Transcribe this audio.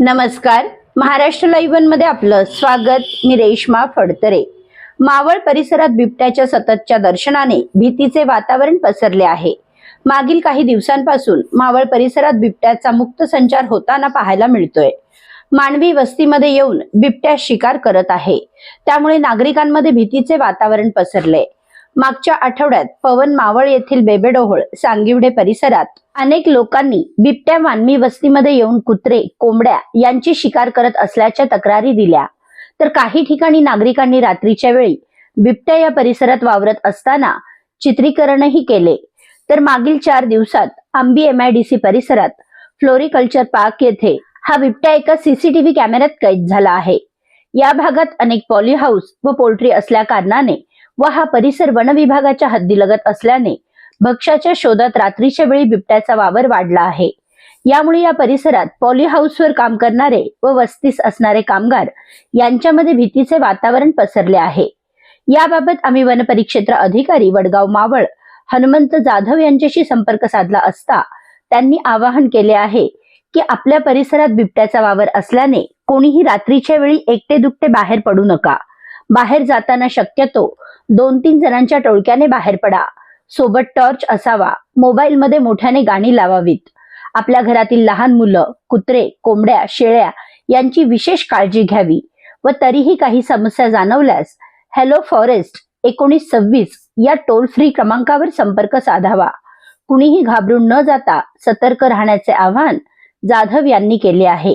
नमस्कार. महाराष्ट्र लाईव्हमध्ये आपलं स्वागत. मी रेश्मा फडतरे. मावळ परिसरात बिबट्याच्या सततच्या दर्शनाने भीतीचे वातावरण पसरले आहे. मागील काही दिवसांपासून मावळ परिसरात बिबट्याचा मुक्त संचार होताना पाहायला मिळतोय. मानवी वस्तीमध्ये येऊन बिबट्या शिकार करत आहे. त्यामुळे नागरिकांमध्ये भीतीचे वातावरण पसरले मागच्या आठवड्यात पवन मावळ येथील बेबेडोहोळ सांगिवडे परिसरात अनेक लोकांनी बिबट्या मानवी वस्तीमध्ये येऊन कुत्रे कोंबड्या यांची शिकार करत असल्याच्या तक्रारी दिल्या. तर काही ठिकाणी नागरिकांनी रात्रीच्या वेळी बिबट्या या परिसरात वावरत असताना चित्रीकरणही केले. तर मागील चार दिवसात आंबी एमआयडीसी परिसरात फ्लोरिकल्चर पार्क येथे हा बिबट्या एका सीसीटीव्ही कॅमेऱ्यात कैद झाला आहे. या भागात अनेक पॉली हाऊस व पोल्ट्री असल्या कारणाने व हा परिसर वन विभागाच्या हद्दीलगत असल्याने भक्ष्याच्या शोधात रात्रीच्या वेळी बिबट्याचा वावर वाढला आहे. यामुळे या परिसरात पॉली हाऊसवर काम करणारे व वस्तीस असणारे कामगार यांच्यामध्ये भीतीचे वातावरण पसरले आहे. याबाबत आम्ही वनपरिक्षेत्र अधिकारी वडगाव मावळ हनुमंत जाधव यांच्याशी संपर्क साधला असता त्यांनी आवाहन केले आहे की आपल्या परिसरात बिबट्याचा वावर असल्याने कोणीही रात्रीच्या वेळी एकटे दुकटे बाहेर पडू नका. बाहेर जाताना शक्यतो दोन तीन जणांच्या टोळक्याने बाहेर पडा. सोबत टॉर्च असावा. मोबाईलमध्ये मोठ्याने गाणी लावावीत. आपल्या घरातील लहान मुलं कुत्रे कोंबड्या शेळ्या यांची विशेष काळजी घ्यावी व तरीही काही समस्या जाणवल्यास हॅलो फॉरेस्ट एकोणीस सव्वीस या टोल फ्री क्रमांकावर संपर्क साधावा. कुणीही घाबरून न जाता सतर्क राहण्याचे आवाहन जाधव यांनी केले आहे.